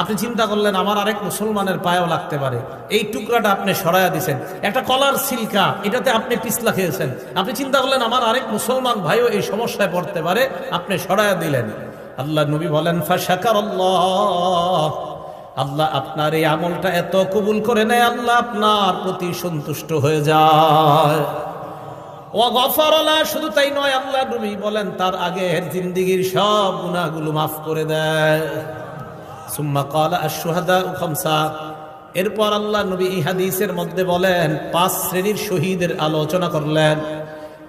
আপনি চিন্তা করলেন, আমার আরেক মুসলমানের পায়েও লাগতে পারে। এই টুকরাটা আপনি সরাইয়া দিছেন। একটা কলার সিল্কা, এটাতে আপনি পিছলা খেয়েছেন। আপনি চিন্তা করলেন, আমার আরেক মুসলমান ভাইও এই সমস্যায় পড়তে পারে, আপনি সরাইয়া দিলেন। আল্লাহ নবী বলেন আল্লাহ আপনার এই আমলটা এত কবুল করে নেয়, আল্লাহ আপনার প্রতি সন্তুষ্ট হয়ে যায়। শুধু তাই নয়, আল্লাহ নবী বলেন, তার আগের জিন্দিগির সব গুণাগুলো মাফ করে দেয়। সুম্মা এরপর আল্লাহ নবী এই হাদিসের মধ্যে বলেন, পাঁচ শ্রেণির শহীদের আলোচনা করলেন।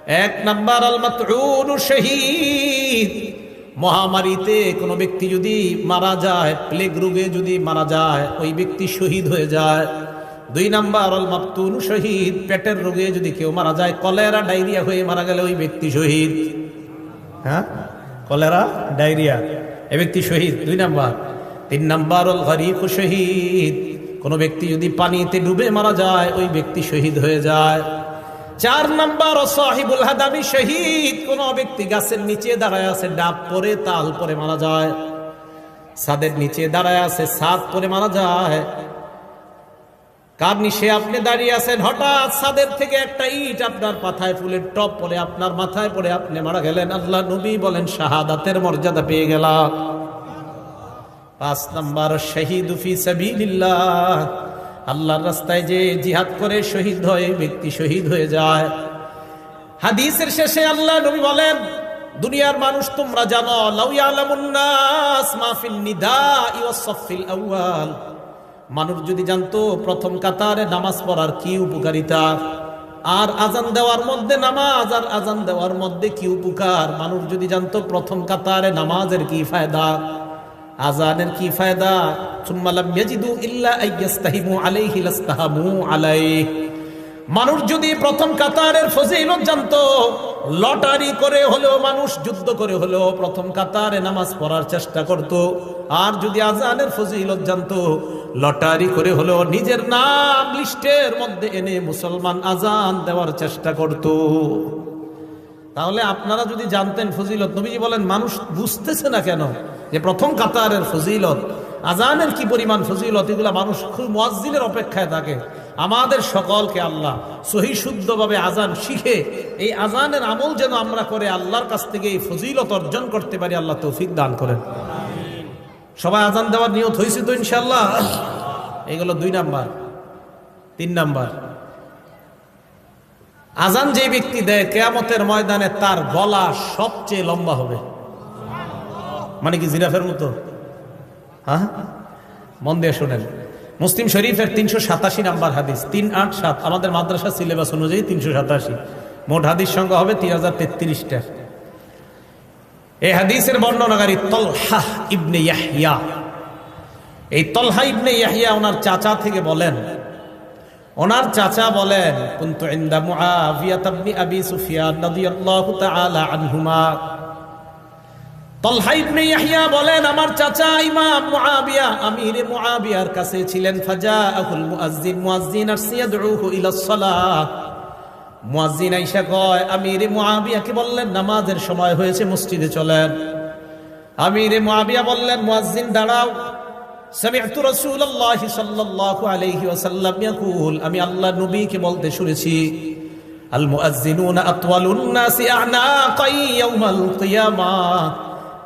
এক নাম্বার শহীদ। মহামারীতে কোনো ব্যক্তি যদি মারা যায়, প্লেগ রোগে যদি মারা যায়, ওই ব্যক্তি শহীদ হয়ে যায়। দুই নাম্বার অল মাপতুন শহীদ। পেটের রোগে যদি কেউ মারা যায়, কলেরা, ডায়রিয়া হয়ে মারা গেলে ওই ব্যক্তি শহীদ। হ্যাঁ? কলেরা, ডায়রিয়া, এ ব্যক্তি শহীদ। দুই নাম্বার তিন নাম্বার অল শহীদ। কোনো ব্যক্তি যদি পানিতে ডুবে মারা যায়, ওই ব্যক্তি শহীদ হয়ে যায়। চার নাম্বার সাহিবুল হাদামি শহীদ। কোন ব্যক্তি গাছের নিচে দাঁড়ায় আছে, ডাব পরে, তাল পরে মারা যায়। সাদের নিচে দাঁড়ায় আছে সাদ পরে মারা যায়। কার নিশে আপনি দাঁড়িয়ে আছেন? হঠাৎ সাদের থেকে একটা ইট আপনার মাথায় ফুলের টপ পরে আপনার মাথায় পড়ে আপনি মারা গেলেন। আল্লাহ নবী বলেন, শাহাদাতের মর্যাদা পেয়ে গেলাম। পাঁচ নাম্বার শহীদ ফি সাবিলিল্লাহ। আল্লাহর রাস্তায় যে জিহাদ করে শহীদ হয়, ব্যক্তি শহীদ হয়ে যায়। হাদিসের শেষে আল্লাহ নবী বলেন, দুনিয়ার মানুষ তোমরা জানো মানুষ যদি জানতো প্রথম কাতারে নামাজ পড়ার কি উপকারিতা, আর আজান দেওয়ার মধ্যে নামাজ, আর আজান দেওয়ার মধ্যে কি উপকার, মানুষ যদি জানতো প্রথম কাতারে নামাজের কি ফায়দা আজানের কি ফায়দা? সুম্মালাম ইয়াজিদু ইল্লা আইয়াস্তাহিমু আলাইহি লাস্তাহামু আলাইহি। মানুষ যদি প্রথম কাতারের ফজিলত জানতো, লটারি করে হলেও মানুষ, যুদ্ধ করে হলেও প্রথম কাতারে নামাজ পড়ার চেষ্টা করত। আর যদি আজানের ফজিলত জানতো, লটারি করে হলেও নিজের নাম লিস্টের মধ্যে এনে মুসলমান আজান দেওয়ার চেষ্টা করত। তাহলে আপনারা যদি জানতেন ফজিলত, নবীজি বলেন, মানুষ বুঝতেছে না কেন যে প্রথম কাতারের ফজিলত, আজানের কি পরিমাণ ফজিলত, এগুলা মানুষ খুব মসজিদের অপেক্ষায় থাকে। আমাদের সকলকে আল্লাহ সহি শুদ্ধভাবে আজান শিখে, এই আজানের আমল যেন আমরা করে, আল্লাহর কাছ থেকে এই ফজিলত অর্জন করতে পারি, আল্লাহ তৌফিক দান করেন। সবাই আজান দেওয়ার নিয়ত হয়েছে তো ইনশাল্লাহ এগুলো দুই নাম্বার। তিন নাম্বার। আজান যে ব্যক্তি দেয়, কেয়ামতের ময়দানে তার গলা সবচেয়ে লম্বা হবে। মানে কি জিরাফের মতো? হ্যাঁ? মন দিয়ে শোনেন। মুসলিম শরীফের তিনশো সাতাশি নাম্বার হাদিস, তিন আট সাত। আমাদের মাদ্রাসা সিলেবাস অনুযায়ী তিনশো সাতাশি। মোট হাদিস সংখ্যা হবে তিন হাজার তেত্রিশটা। এই হাদিসের বর্ণনাকারী তলহা ইবনে ইয়াহিয়া এই তলহা ইবনে ইয়াহিয়া ওনার চাচা থেকে বলেন ওনার চাচা বলেন, কুনতু ইনদা মুআবিয়া ইবনে আবি সুফিয়ান রাদিয়াল্লাহু তাআলা আনহুমা। তলহা ইবনে ইয়াহিয়া বলেন, আমার চাচা ইমাম মুআবিয়া আমির মুআবিয়ার কাছে ছিলেন, ফাজাআহুল মুআজ্জিন মুআজ্জিন আরসিয়াদউহু ইলা সালাহ মুআজ্জিন আইসা কয়, আমির মুআবিয়াকে বললেন? নামাজের সময় হয়েছে, মসজিদে চলেন। আমির মুআবিয়া বললেন, মুআজ্জিন, দাঁড়াও। সামিআতু রাসূলুল্লাহ সাল্লাল্লাহু আলাইহি ওয়াসাল্লাম ইয়াকুল, আমি আল্লাহ নবীকে বলতে শুনেছি, আল মুআজ্জিনুনা আতওয়ালুন নাসি আ'নাকাই ইয়াউমাল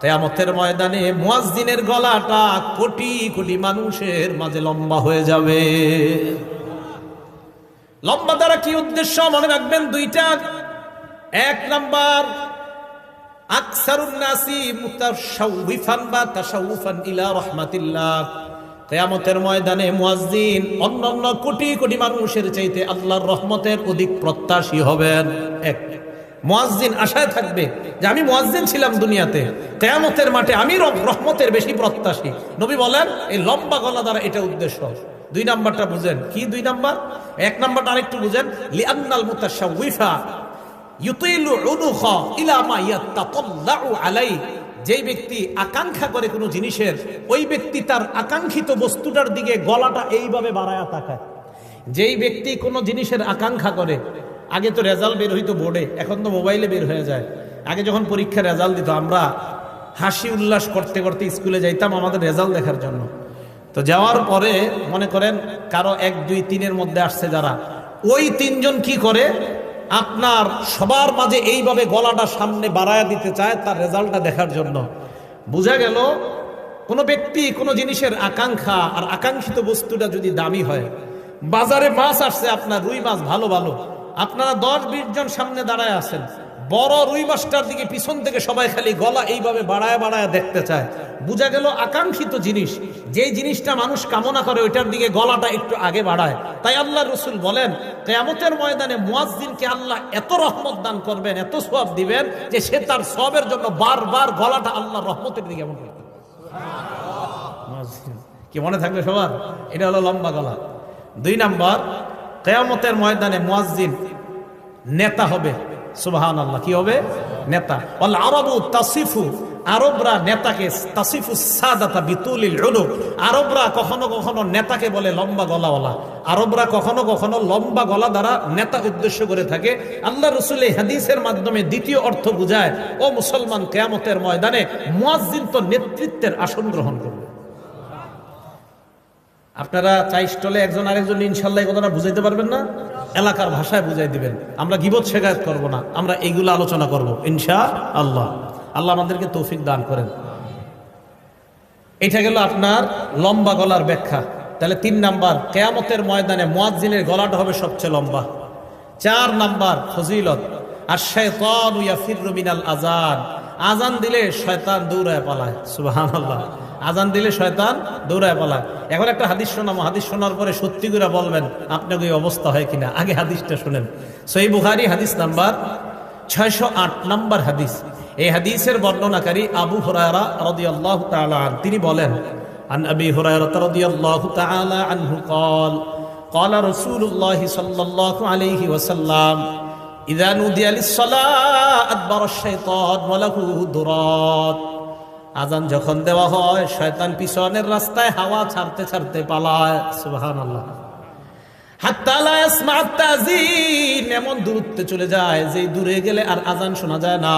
কেয়ামতের ময়দানে মুয়াজ্জিনের গলাটা কোটি কোটি মানুষের মাঝে লম্বা হয়ে যাবে। লম্বা দ্বারা কি উদ্দেশ্য? মনে রাখবেন দুইটা। এক নাম্বার আকসারুন নাসি মুতাশাউফান বা তাশাউফান ইলা রাহমাতিল্লাহ। কেয়ামতের ময়দানে মুয়াজ্জিন অন্যান্য কোটি কোটি মানুষের চাইতে আল্লাহর রহমতের অধিক প্রত্যাশী হবেন। এক আশায় থাকবে যে আমি মুয়াজ্জিন ছিলাম দুনিয়াতে। কেয়ামতের মাঠে আমি রহমতের বেশি প্রত্যাশী। নবী বলেন, এই লম্বা গলা দ্বারা এটা উদ্দেশ্য। দুই নাম্বারটা বুঝেন। কি দুই নাম্বার? এক নাম্বারটা আরেকটু বুঝেন। যেই ব্যক্তি আকাঙ্ক্ষা করে কোনো জিনিসের, ওই ব্যক্তি তার আকাঙ্ক্ষিত বস্তুটার দিকে গলাটা এইভাবে বাড়ায়া তাকায়। যেই ব্যক্তি কোনো জিনিসের আকাঙ্ক্ষা করে, আগে তো রেজাল্ট বের হইতো বোর্ডে, এখন তো মোবাইলে বের হয়ে যায়। আগে যখন পরীক্ষার রেজাল্ট দিত, আমরা হাসি উল্লাস করতে করতে স্কুলে যাইতাম আমাদের রেজাল্ট দেখার জন্য। তো যাওয়ার পরে মনে করেন, কারও এক, দুই, তিনের মধ্যে আসছে যারা। ওই তিনজন কি করে? আপনার সবার মাঝে এইভাবে গলাটা সামনে বাড়ায় দিতে চায় তার রেজাল্টটা দেখার জন্য। বুঝা গেল, কোনো ব্যক্তি কোনো জিনিসের আকাঙ্ক্ষা আর আকাঙ্ক্ষিত বস্তুটা যদি দামি হয়, বাজারে মাছ আসছে আপনার, রুই মাছ, ভালো ভালো। আপনারা দশ, বিশ জন সামনে দাঁড়ায় আছেন। বড় রুই মাছটার দিকে পিছন থেকে সবাই খালি গলা এইভাবে বাড়ায় বাড়ায় দেখতে চায়। বোঝা গেল আকাঙ্ক্ষিত জিনিস। যেই জিনিসটা মানুষ কামনা করে ওইটার দিকে গলাটা একটু আগে বাড়ায়। তাই আল্লাহ রসুল বলেন, কেয়ামতের ময়দানে মুয়াজ্জিনকে আল্লাহ এত রহমত দান করবেন, এত সব দিবেন যে সে তার সবের জন্য বারবার গলাটা আল্লাহ রহমতের দিকে এমন করবে কি মনে থাকবে সবার? এটা হলো লম্বা গলা। দুই নাম্বার, কেয়ামতের ময়দানে মুয়াজ্জিন নেতা হবে। সুবাহান আল্লাহ কি হবে? নেতা। তাসিফু, আরবরা নেতাকে, তাসিফু সাদাতা বিতুলিল আরবরা কখনো কখনো নেতাকে বলে লম্বা গলাওয়ালা। আরবরা কখনো কখনো লম্বা গলা দ্বারা নেতা উদ্দেশ্য করে থাকে। আল্লাহ রসুল হাদিসের মাধ্যমে দ্বিতীয় অর্থ বুঝায়, ও মুসলমান কেয়ামতের ময়দানে মুয়াজ্জিন তো নেতৃত্বের আসন গ্রহণ করবে। আপনারা চাই স্টলে একজন আরেকজন ইনশাল্লাহ এই কথাটা বুঝাইতে পারবেন না? এলাকার ভাষায় বুঝাই দিবেন। আমরা গিবত শেখায়ত করব না, আমরা এইগুলো আলোচনা করব ইনশা আল্লাহ আল্লাহ আমাদেরকে তৌফিক দান করেন। এটা গেল আপনার লম্বা গলার ব্যাখ্যা। তাহলে তিন নাম্বার, কেয়ামতের ময়দানে মোয়াজ্জিনের গলাটা হবে সবচেয়ে লম্বা। চার নাম্বার, ফজিলত। আর শয়তান ইয়াফিরু মিনাল আজান আজান দিলে শয়তান দৌড়ায় পালায়। সুবহানাল্লাহ। আজান দিলে শয়তান দৌড়ায় পালায় এখন একটা হাদিস শোনাম হাদিস শোনার পরে সত্যি করে বলবেন আপনাকে এই অবস্থা হয় কিনা আগে হাদিসটা শুনেন সই বুখারি হাদিস নাম্বার ছয়শো আট নাম্বার হাদিস এই হাদিসের বর্ণনাকারী আবু হুরায়রা রাদিয়াল্লাহু তাআলা আন তিনি বলেন عن أبي هريرة رضي الله تعالى عنه قال قال رسول الله صلى الله عليه وسلم إذا نودي للصلاة أدبر الشيطان وله درات আজান যখন দেওয়া হয়, শয়তান পিছনের রাস্তায় হাওয়া ছাড়তে ছাড়তে পালায়। ইয়াসমা'ু তাযীন এমন দূরত্বে চলে যায়, যে দূরে গেলে আর আজান শোনা যায় না।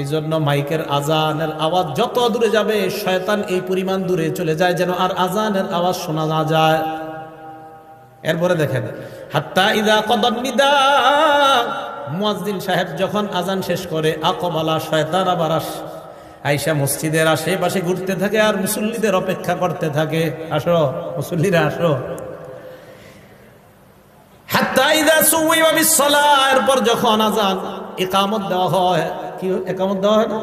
এই জন্য মাইকের আজানের আওয়াজ যত দূরে যাবে, শয়তান এই দূরে চলে যায় যেন আর আজানের আওয়াজ শোনা না যায়। এরপরে দেখেন, হাত্তা ইদা কদম নিদা। সাহেব যখন আজান শেষ করে, আকবালা শয়তান আবার আস। আইসা মসজিদের আশেপাশে ঘুরতে থাকে আর মুসল্লিদের অপেক্ষা করতে থাকে। আসো, মুসল্লিরা, আসো। এরপর যখন আজান ইকামত দেওয়া হয়, কি একামত দেওয়া হয় না?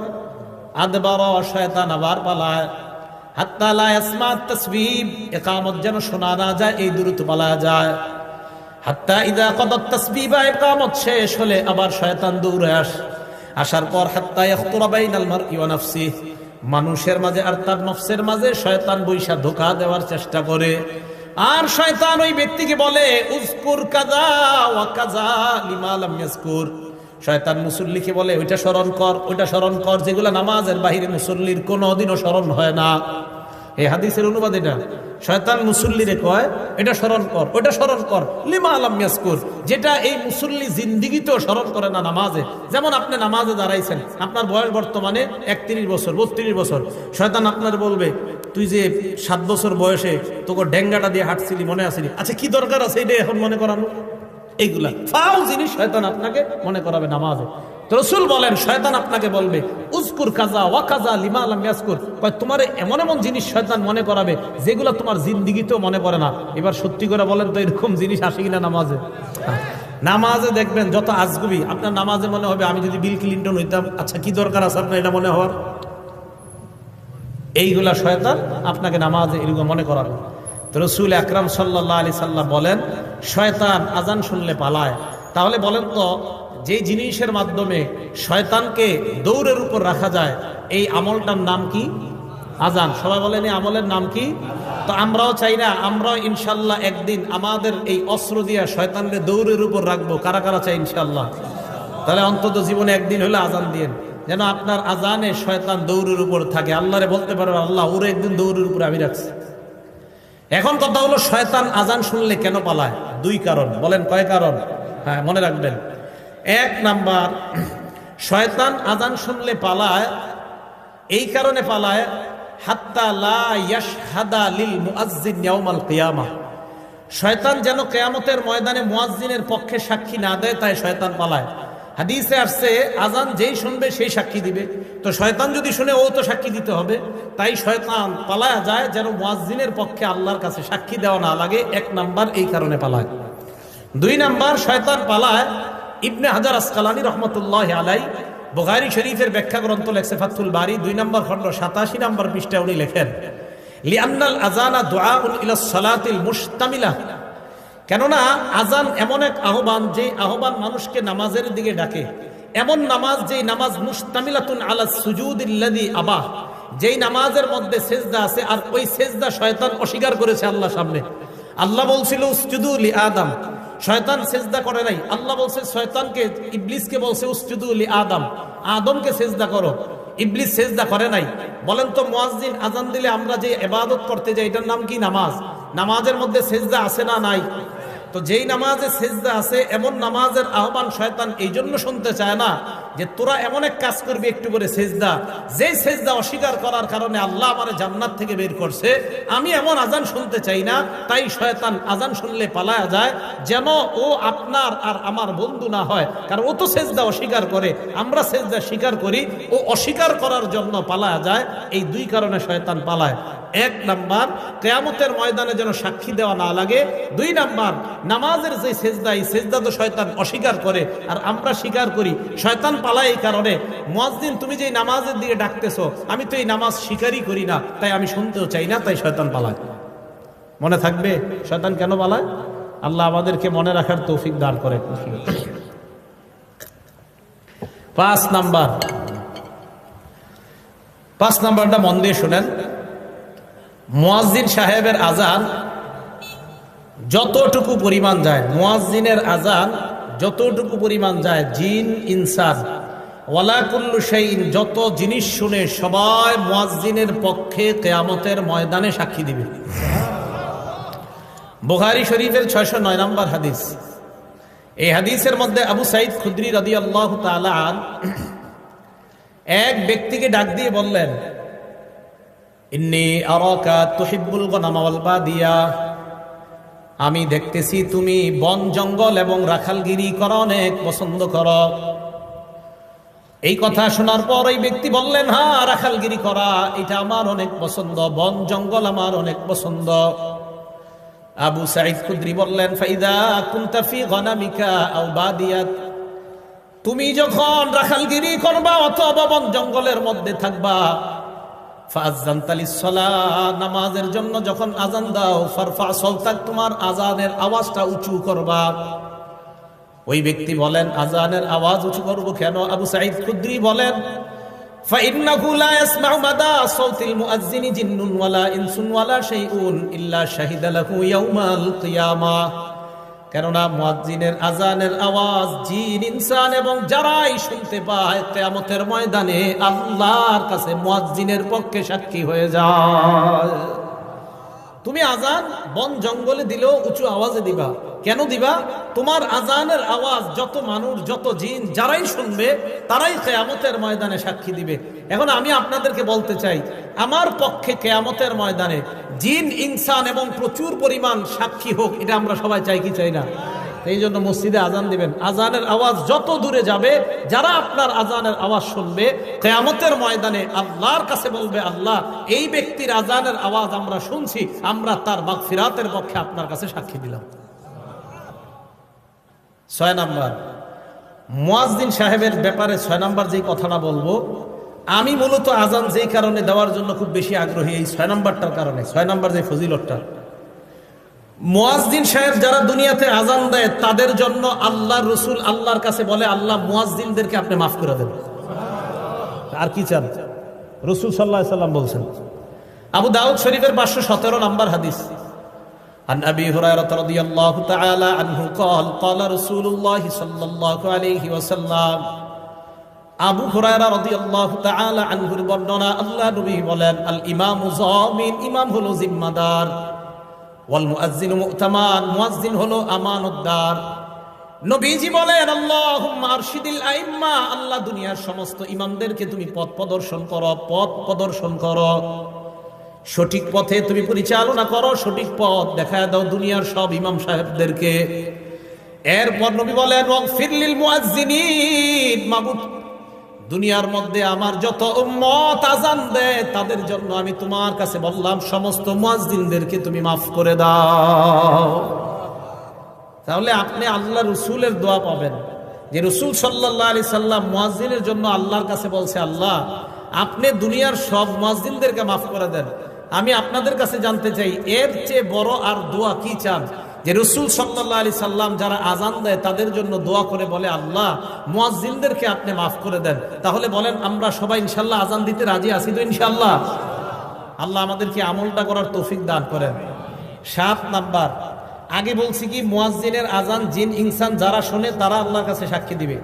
আদবার শয়তান আবার পালায়। একামত যেন শোনা না যায়, এই পালায় যায়। কদাত তাসবিবা একামত শেষ হলে আবার শয়তান দৌড়ে আস। আসার পর, হাত্তা ইয়াখতুরা বাইনাল মারই ওয়া নাফসি মানুষের মাঝে আর তার নফসের মাঝে শয়তান বৈশা ধোকা দেওয়ার চেষ্টা করে। আর শয়তান ওই ব্যক্তিকে বলে উজকুর কাজা ওয়া কাজা লিমা শয়তান মুসল্লিকে বলে, ওইটা স্মরণ কর, ওইটা স্মরণ কর, যেগুলো নামাজের বাহিরে মুসল্লির কোনোদিনও স্মরণ হয় না। এই হাদিসের অনুবাদ এটা। শয়তান মুসল্লিরে কয়, এটা স্মরণ কর, ওইটা স্মরণ কর। লিমা আলাম ইয়াসকুর, যেটা এই মুসল্লি জিন্দিগিতেও স্মরণ করে না নামাজে। যেমন আপনি নামাজে দাঁড়াইছেন, আপনার বয়স বর্তমানে একত্রিশ বছর, বত্রিশ বছর। শয়তান আপনার বলবে, তুই যে সাত বছর বয়সে তোকে ডেঙ্গাটা দিয়ে হাঁটছিলি, মনে আসিনি আচ্ছা কি দরকার আছে এটা এখন মনে করানো এইগুলা জিনিস শয়তান আপনাকে মনে করাবে নামাজে। রসুল বলেন, শয়তান আপনাকে বলবে উজকুর কাজা ওয়া কাজা লিমা আলাম ইয়াসকুর তোমার এমন এমন জিনিস শয়তান মনে করাবে, যেগুলো তোমার জিন্দিগিতেও মনে পড়ে না। এবার সত্যি করে বলেন তো, এরকম জিনিস আসে কিনা নামাজে? নামাজে দেখবেন, যত আজগুবি, আপনার নামাজে মনে হবে, আমি যদি বিল ক্লিন্টন হইতাম আচ্ছা কি দরকার আছে আপনার এটা মনে হওয়ার? এইগুলা শয়তান আপনাকে নামাজে এরকম মনে করাবে। রসুল আকরাম সাল্লাহ আলি সাল্লাম বলেন, শয়তান আজান শুনলে পালায়। তাহলে বলেন তো, যে জিনিসের মাধ্যমে শয়তানকে দৌড়ের উপর রাখা যায়, এই আমলটার নাম কি? আজান সবাই বলেন, এই আমলের নাম কি? তো আমরাও চাই না, আমরাও ইনশাল্লাহ একদিন আমাদের এই অস্ত্র দিয়া শয়তানকে দৌড়ের উপর রাখব। কারা কারা চাই ইনশাল্লাহ তাহলে অন্তত জীবনে একদিন হলে আজান দিয়েন যেন আপনার আজানে শয়তান দৌড়ের উপর থাকে। আল্লাহরে বলতে পারবে আল্লাহ, ওরে একদিন দৌড়ের উপর আমি রাখছি। এখন কথা হলো, শয়তান আজান শুনলে কেন পালায়? দুই কারণ। বলেন, কয় কারণ? হ্যাঁ মনে রাখবেন। এক নাম্বার, শয়তান আজান শুনলে পালায়, এই কারণে পালায়, হাত্তা লা ইয়াশহাদা লিল মুআজ্জিন ইয়াউমাল কিয়ামা শয়তান যেন কেয়ামতের ময়দানে মুয়াজ্জিনের পক্ষে সাক্ষী না দেয়, তাই শয়তান পালায়। হাদিসে আসছে, আজান যেই শুনবে সেই সাক্ষী দিবে। তো শয়তান যদি শুনে, ও তো সাক্ষী দিতে হবে। তাই শয়তান পালায়া যায় যেন মুয়াজ্জিনের পক্ষে আল্লাহর কাছে সাক্ষী দেওয়া না লাগে। এক নাম্বার এই কারণে পালায়। দুই নাম্বার, শয়তান পালায়। ইবনে হাজার আসকালানি রহমতুল্লাহ আলাই বুখারী শরীফের ব্যাখ্যা গ্রন্থ লেখছে ফাতুল বাড়ি দুই নম্বর খণ্ড সাতাশি নম্বর পৃষ্ঠা উনি লেখেন লিয়ান্নাল আজানা দোয়াউন ইলা সালাতিল মুস্তামিলা কেননা আজান এমন এক আহ্বান যে আহ্বান মানুষকে নামাজের দিকে ডাকে। এমন নামাজ যেই নামাজ মুস্তামিলাতুন আলা সুজুদিল্লাদি আবাহ। যেই নামাজের মধ্যে সেজদা আছে আর ওই সেজদা শয়তান অস্বীকার করেছে আল্লাহ সামনে। আল্লাহ বলছিল উসজুদুলি আদম। শয়তান সেজদা করে নাই। আল্লাহ বলছে, শয়তানকে, ইবলিসকে বলছে উসজুদুলি আদম। আদমকে সেজদা করো। ইবলিস সেজদা করে নাই। বলেন তো, মুয়াজ্জিন, আজান দিলে আমরা যে ইবাদত করতে যাই, এটার নাম কি নামাজ? নামাজের মধ্যে সেজদা আছে না নাই? তো যেই নামাজে সেজদা আছে, এমন নামাজের আহ্বান শয়তান এই জন্য শুনতে চায় না যে তোরা এমন এক কাজ করবি একটু করে সেজদা। যেই সেজদা অস্বীকার করার কারণে আল্লাহ আমার জান্নাত থেকে বের করছে, আমি এমন আজান শুনতে চাই না, তাই শয়তান আজান শুনলে পালায়া যায়, যেন ও আপনার আর আমার বন্ধু না হয়। কারণ ও তো সেজদা অস্বীকার করে, আমরা সেজদা স্বীকার করি, ও অস্বীকার করার জন্য পালায়া যায়, এই দুই কারণে শয়তান পালায়। এক নাম্বার, কেয়ামতের ময়দানে যেন সাক্ষী দেওয়া না লাগে, দুই নাম্বার নামাজের যে সেজদা এই সেজদা তো শয়তান অস্বীকার করে, আর আমরা স্বীকার করি। শয়তান পালায় এই কারণে। মুয়াজ্জিন, তুমি যে নামাজের দিকে ডাকতেছো, আমি তো এই নামাজ স্বীকারই করি না, তাই আমি শুনতেও চাই না, তাই শয়তান পালায়। মনে থাকবে? শয়তান কেন পালায়? আল্লাহ আমাদেরকে মনে রাখার তৌফিক দান করে পাঁচ নাম্বার। পাঁচ নাম্বারটা মন দিয়ে শুনেন। মুয়াজ্জিন সাহেবের আজান যতটুকু পরিমাণ যায়, মুয়াজ্জিনের আজান যতটুকু পরিমাণ যায়, জিন, ইনসান ওয়ালাকুল্লু সেইন যত জিনিস শুনে সবাই মুয়াজ্জিনের পক্ষে কেয়ামতের ময়দানে সাক্ষী দিবে। বুখারি শরীফের ছয়শো নয় নম্বর হাদিস। এই হাদিসের মধ্যে আবু সাইদ খুদ্রি রদি আল্লাহ এক ব্যক্তিকে ডাক দিয়ে বললেন, ইন্নি আরাকা তুহিব্বুল গনাম ওয়াল বাদিয়া। আমি দেখতেছি তুমি বন, জঙ্গল এবং রাখালগিরি করা অনেক পছন্দ করো। এই কথা শোনার পর ওই ব্যক্তি বললেন হ্যাঁ রাখালগিরি করা, এটা আমার অনেক পছন্দ। বন, জঙ্গল আমার অনেক পছন্দ। আবু সাইদ খুদ্রি বললেন, ফাইদা কুন্তাফি গনামিকা আও বাদিয়াত। তুমি যখন রাখালগিরি করবা অথবা বন, জঙ্গলের মধ্যে থাকবা নামাজের জন্য যখন আজান দাও, ফারফা সলতাক তোমার আজানের আওয়াজটা উঁচু করবা। ওই ব্যক্তি বলেন আজানের আওয়াজ উঁচু করব কেন? আবু সাইদ খুদ্রি বলেন সেই উন ইনসুন ওয়ালা শাইউন ইল্লা শাহিদালাহু ইয়াউমাল ইয়ামা কেননা মুয়াজ্জিনের আজানের আওয়াজ জিন, ইনসান এবং যারাই শুনতে পায় কেয়ামতের ময়দানে আল্লাহর কাছে মুয়াজ্জিনের পক্ষে সাক্ষী হয়ে যায়। তুমি আজান বন জঙ্গলে দিলেও উঁচু আওয়াজে দিবা। কেন দিবা? তোমার আজানের আওয়াজ যত মানুষ, যত জিন, যারাই শুনবে, তারাই কেয়ামতের ময়দানে সাক্ষী দিবে। এখন আমি আপনাদেরকে বলতে চাই, আমার পক্ষে কেয়ামতের ময়দানে জিন, ইনসান এবং প্রচুর পরিমাণ সাক্ষী হোক, এটা আমরা সবাই চাই কি চাই না? এই জন্য মসজিদে আজান দিবেন। আজানের আওয়াজ যত দূরে যাবে, যারা আপনার আজানের আওয়াজ শুনবে, কেয়ামতের ময়দানে আল্লাহর কাছে বলবে, আল্লাহ, এই ব্যক্তির আজানের আওয়াজ আমরা শুনছি, আমরা তার মাগফিরাতের পক্ষে আপনার কাছে সাক্ষী দিলাম। ছয় নাম্বার। মুয়াজদিন সাহেবের ব্যাপারে ছয় নাম্বার যে কথাটা বলব আমি মূলত আজান যেই কারণে দেওয়ার জন্য খুব বেশি আগ্রহী এই ছয় নাম্বারটার কারণে ছয় নাম্বার যে ফজিলতটা মুয়াজদিন সাহেব যারা দুনিয়াতে আজান দেয় তাদের জন্য আল্লাহ রসুল আল্লাহর কাছে বলে আল্লাহ মুয়াজদিনদেরকে আপনি মাফ করে দেন আর কি চান রসুল সাল্লাহ সাল্লাম বলছেন আবু দাউদ শরীফের পাঁচশো সতেরো নম্বর হাদিস عن أبي هريرة رضي الله تعالى عنه قال قال رسول الله صلى الله عليه وسلم আবু হুরায়রা রাদিয়াল্লাহু তাআলা আনহুর বর্ণনা আল্লাহ নবী বলেন, আল ইমাম জামিন ইমাম হলো জিম্মাদার। ওয়াল মুয়াজ্জিন মু'তামান মুয়াজ্জিন হলো আমানতদার। নবীজি বলেন, আল্লাহুম্মা আরশিদিল আইম্মা আল্লাহ দুনিয়ার সমস্ত ইমামদেরকে তুমি পথ প্রদর্শন করো, পথ প্রদর্শন করো। সঠিক পথে তুমি পরিচালনা করো, সঠিক পথ দেখা দাও দুনিয়ার সব ইমাম সাহেবদেরকে। এরপর নবী বলেন ফিরলিল মুয়াজ্জিনিন মাবুদ দুনিয়ার মধ্যে আমার যত উম্মত আজান দেয়, তাদের জন্য আমি তোমার কাছে বললাম, সমস্ত মুয়াজ্জিনদেরকে তুমি মাফ করে দাও। তাহলে আপনি আল্লাহ রসুলের দোয়া পাবেন। যে রসুল সাল্লাহ আলি সাল্লাম মুয়াজ্জিনের জন্য আল্লাহর কাছে বলছে, আল্লাহ, আপনি দুনিয়ার সব মুয়াজ্জিনদেরকে মাফ করে দেন। আমি আপনাদের কাছে জানতে চাই, এর চেয়ে বড় আর দোয়া কি চান? যে রসুল সাল্লাহ আলি সাল্লাম যারা আজান দেয়, তাদের জন্য দোয়া করে বলে, আল্লাহ, মুয়াজ্জিনদেরকে আপনি মাফ করে দেন। তাহলে বলেন, আমরা সবাই ইনশাল্লাহ আজান দিতে রাজি আছি তো ইনশাল্লাহ আল্লাহ আমাদেরকে আমলটা করার তৌফিক দান করেন। সাত নাম্বার, আগে বলছি কি, মুয়াজ্জিনের আজান জিন, ইনসান যারা শোনে, তারা আল্লাহর কাছে সাক্ষী দিবে।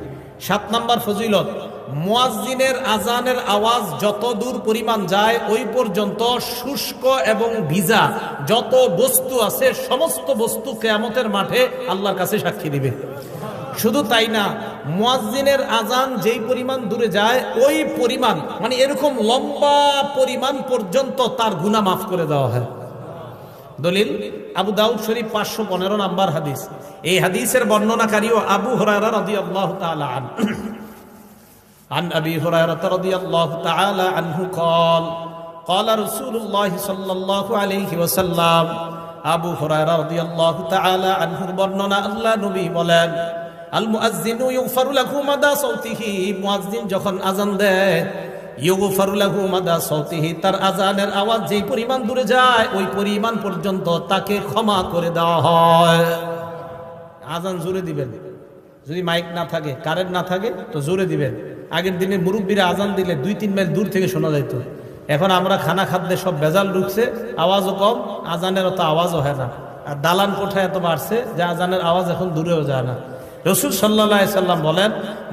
সাত নাম্বার ফজিলত মুয়াজ্জিনের আজানের আওয়াজ যত দূর পরিমাণ যায়, ওই পর্যন্ত শুষ্ক এবং ভিজা যত বস্তু আছে, সমস্ত বস্তু কেয়ামতের মাঠে আল্লাহর কাছে সাক্ষী দিবে। শুধু তাই না, মুয়াজ্জিনের আজান যেই পরিমাণ দূরে যায়, ওই পরিমাণ মানে এরকম লম্বা পরিমাণ পর্যন্ত তার গুনাহ মাফ করে দেওয়া হয়। দলিল, আবু দাউদ শরীফ পাঁচশো পনেরো নাম্বার হাদিস। এই হাদিসের বর্ণনাকারীও আবু হরারা রদি আল্লাহ আন عن أبي هريرة رضي الله تعالى عنه قال قال رسول الله صلى الله عليه وسلم আবু হুরায়রা রাদিয়াল্লাহু তাআলা আনহুর বর্ণনা আল্লাহ নবী বলেন আল মুআজ্জিনু ইগফারু লাহু মাদা সাউতিহি মুআজ্জিন যখন আজান দেয় ইউগফারু লাহু মাদা সাউতিহি তার আজানের আওয়াজ যেই পরিমাণ দূরে যায় ওই পরিমাণ পর্যন্ত তাকে ক্ষমা করে দেওয়া হয় আজান জোরে দিবেন যদি মাইক না থাকে কারেন্ট না থাকে তো জোরে দিবেন আগের দিনে মুরব্বীরা আজান দিলে দুই, তিন মাইল দূর থেকে শোনা যাইতো। এখন আমরা খানা খাদ্যে সব বেজাল ঢুকছে, আওয়াজও কম, আজানের অত আওয়াজও হয় না। আর দালান কোঠায় এত বাড়ছে যে আজানের আওয়াজ এখন দূরেও যায় না। রসুল সাল্লাহ সাল্লাম বলেন,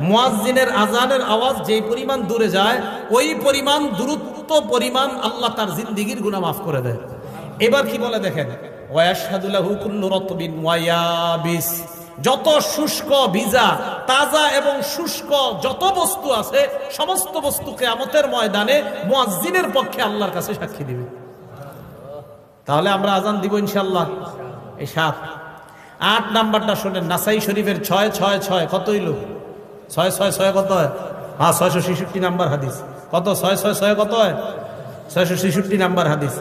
মুয়াজ্জিনের আজানের আওয়াজ যেই পরিমাণ দূরে যায়, ওই পরিমাণ দূরত্ব পরিমাণ আল্লাহ তার জিন্দিগির গুণা মাফ করে দেয়। এবার কি বলে দেখেন? ওয়াশহাদুল্লাহু কুল্লু রতবিন ওয়ায়াবিস যত শুষ্ক ভিজা তাজা এবং শুষ্ক যত বস্তু আছে, সমস্ত বস্তুকে আমতের ময়দানে মুয়াজ্জিনের পক্ষে আল্লাহর কাছে সাক্ষী দিবে। তাহলে আমরা আজান দিব ইনশাল্লাহ এই সাত। আট নাম্বারটা শোনেন, নাসাই শরীফের ছয় ছয় ছয় কত হইল ছয় ছয় ছয় কত হয়? হ্যাঁ ছয়শো ছেষট্টি নাম্বার হাদিস। কত? ছয় ছয় ছয় কত হয়? ছয়শো ছেষট্টি নাম্বার হাদিস।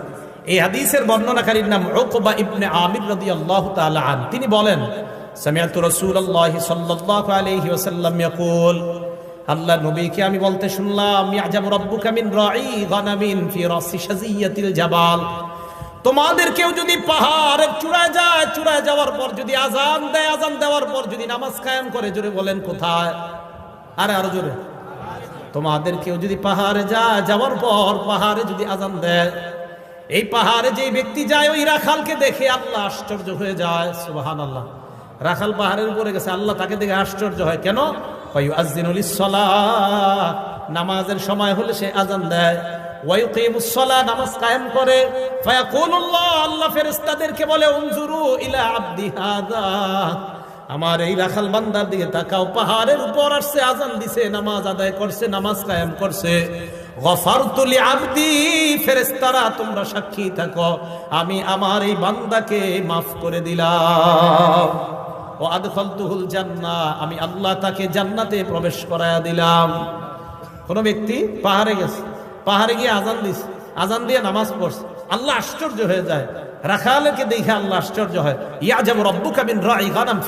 এই হাদিসের বর্ণনাকারীর নাম ওকবা ইবনে আমির রাদিয়াল্লাহু আল্লাহ আন তিনি বলেন সামিয়াত রসুল্লাহ সাল্লাহ আলহি ওসাল্লাম ইয়াকুল আল্লাহ নবীকে আমি বলতে শুনলাম ইয়াজাব রব্বুকা মিন রাই গানামিন ফি রাসি শাজিয়াতিল জাবাল। তোমাদের কেউ যদি পাহাড় চূড়ায় যায়, চূড়ায় যাওয়ার পর যদি আজান দেয় আজান দেওয়ার পর যদি নামাজ কায়েম করে, জোরে বলেন কোথায়? আরে আরও জোরে। তোমাদের কেউ যদি পাহাড়ে যায়, যাওয়ার পর পাহাড়ে যদি আজান দেয়, এই পাহাড়ে যে ব্যক্তি যায়, ওই রাখালকে দেখে আল্লাহ আশ্চর্য হয়ে যায় সুবাহান আল্লাহ রাখাল পাহাড়ের উপরে গেছে। আল্লাহ তাকে দেখে আশ্চর্য হয়। কেন? নামাজের সময় হলে সে আজান দেয়। নামাজ কায়েম করে। আল্লাহ ফেরেশতাদেরকে বলে, উনজুরু ইলা আবদি আমার এই রাখাল বান্দার দিকে পাহাড়ের উপর আসছে, আজান নামাজ আদায় করছে, নামাজ কায়েম করছে। গফারতুলি আবদি ফেরেশতারা, তোমরা সাক্ষী থাকো। আমি আমার এই বান্দাকে মাফ করে দিলাম। ও আদখলতুহুল জান্না, আমি আল্লাহ তাকে জান্নাতে প্রবেশ করায়া দিলাম। কোনো ব্যক্তি পাহাড়ে গেছে, পাহাড়ে গিয়ে আজান দিস আজান দিয়ে নামাজ পড়ছে, আল্লাহ আশ্চর্য হয়ে যায়। রাখালকে দেখে আল্লাহ আশ্চর্য হয়। রাই গানাম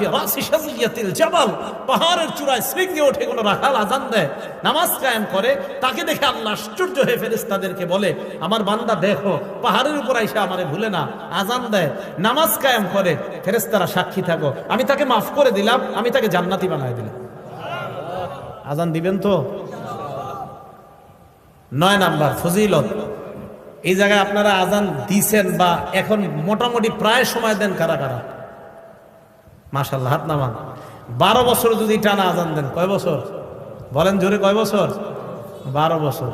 পাহাড়ের চূড়ায় ওঠে রাখাল আজান দেয়, নামাজ কায়েম করে, তাকে দেখে আল্লাহ আশ্চর্য হয়ে বলে, আমার বান্দা দেখো, পাহাড়ের উপর আইসা আমারে ভুলে না, আজান দেয়, নামাজ কায়েম করে, ফেরেশতারা সাক্ষী থাকো। আমি তাকে মাফ করে দিলাম, আমি তাকে জান্নাতি বানায় দিলাম। আজান দিবেন তো? নয় নাম্বার, ফজিলত। এই জায়গায় আপনারা আজান দিছেন বা এখন মোটামুটি প্রায় সময় দেন কারা কারা? মাসাল্লাহ হাত নামান। বারো বছর যদি টানা আজান দেন, কয় বছর? বলেন জোরে, কয় বছর? বারো বছর।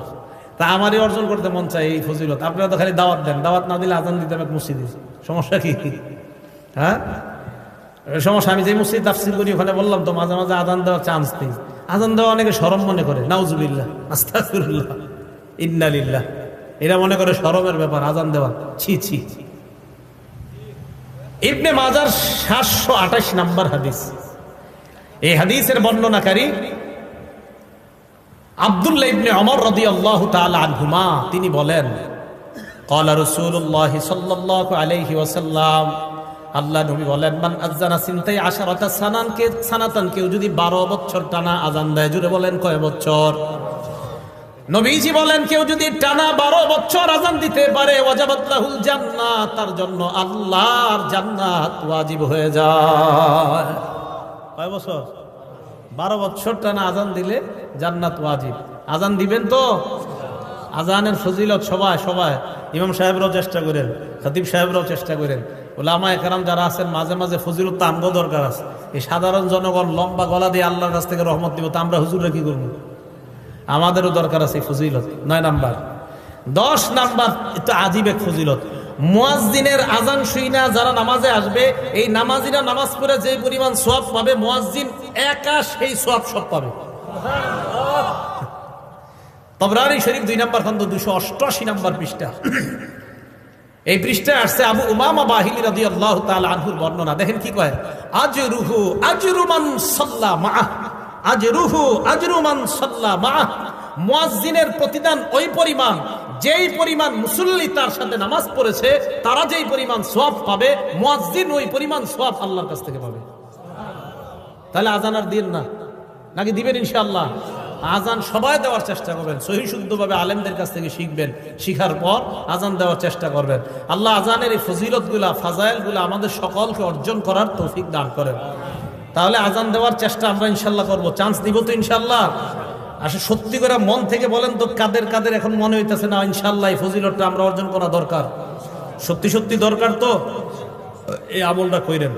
তা আমারই অর্জন করতে মন চাই এই ফজিলত। আপনারা তো খালি দাওয়াত দেন। দাওয়াত না দিলে আজান দিতে আমি মসজিদে। সমস্যা কি? হ্যাঁ? সমস্যা, আমি যে মসজিদ তাফসিল করি, ওখানে বললাম তো মাঝে মাঝে আজান দেওয়ার চান্স নেই। আজান দেওয়া অনেকে সরম মনে করে। নাউজুবিল্লাহ। আস্তাকুল্লাহ ইন্নালিল্লাহ। এরা মনে করে সরমের ব্যাপার, আজান দেওয়া। ছি ছি। ইবনে মাজার সাতশো আঠাশ নাম্বার হাদিস। এই হাদিসের বর্ণনাকারী আবদুল্লাহ ইবনে অমর রদি আল্লাহ আনহুমা, তিনি বলেন কলা রসুল্লাহ সাল্লাহ আলহি ওসাল্লাম আল্লাহ নবী বলেন, মান আজানা সিনতাই আশার অর্থাৎ সানানকে, সানাতান কেউ যদি বারো বছর টানা আজান দেয়, জুড়ে বলেন কয় বছর? নবীজি বলেন, কেউ যদি টানা 12 বছর আজান দিতে পারে জান্নাত, তার জন্য আল্লাহর জান্নাত ওয়াজিব হয়ে যায়। কয় বছর? বারো বছর টানা আজান দিলে জান্নাত ওয়াজিব। আজান দিবেন তো? আজানের ফজিলত সবাই সবাই। ইমাম সাহেবরাও চেষ্টা করেন, খতিব সাহেবরাও চেষ্টা করেন। ওলামা একরাম যারা আছেন, মাঝে মাঝে ফজিলত আমগো দরকার আছে। এই সাধারণ জনগণ লম্বা গলা দিয়ে আল্লাহর কাছ থেকে রহমত দিব তো আমরা হুজুরে কি করব? আমাদেরও দরকার আছে ফজিলত। নয় নাম্বার। দশ নাম্বার, একটু আজীব এক ফজিলত। মুয়াজ্জিনের আজান শুই না, যারা নামাজে আসবে, এই নামাজিরা নামাজ পড়ে যে পরিমাণ সব পাবে, মুয়াজ্জিন একা সেই সব সব পাবে। তবরানি শরীফ দুই নম্বর খন্ড, দুশো অষ্টআশি নম্বর পৃষ্ঠা। এই পৃষ্ঠায় আসছে আবু উমামা বাহিনী রাদি আল্লাহ তাল আনহুর বর্ণনা। দেখেন কি কয়? আজ রুহু আজ রুমান সাল্লা মা আজ রুহু আজ রুমান সাল্লা মা মুয়াজ্জিনের প্রতিদান ওই পরিমাণ, যেই পরিমাণ মুসল্লি তার সাথে নামাজ পড়েছে, তারা যেই পরিমাণ সওয়াব পাবে, মুয়াজ্জিন ওই পরিমাণ সওয়াব আল্লাহর কাছ থেকে পাবে। তাহলে আজান আর দিন না, নাকি দিবেন ইনশাআল্লাহ? আজান সবাই দেওয়ার চেষ্টা করবেন, সহি শুদ্ধভাবে আলেমদের কাছ থেকে শিখবেন, শিখার পর আজান দেওয়ার চেষ্টা করবেন। আল্লাহ আজানের এই ফজিলতগুলা, ফাজাইলগুলা আমাদের সকলকে অর্জন করার তৌফিক দান করেন। তাহলে আজান দেওয়ার চেষ্টা আমরা ইনশাল্লাহ করব। চান্স দিব তো ইনশাল্লাহ। আসলে সত্যি করে মন থেকে বলেন তো, কাদের কাদের এখন মনে হইতেছে না, ইনশাল্লাহ এই ফজিলতটা আমরা অর্জন করা দরকার। সত্যি সত্যি দরকার তো? এই আমলটা কইরেন।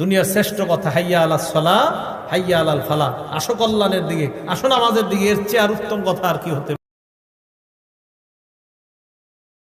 দুনিয়ার শ্রেষ্ঠ কথা, হাইয়া আলা সলা হাইয়া আলাল ফালা আসো কল্যাণের দিকে, আসো নামাজের দিকে, এর চেয়ে আর উত্তম কথা আর কি হতে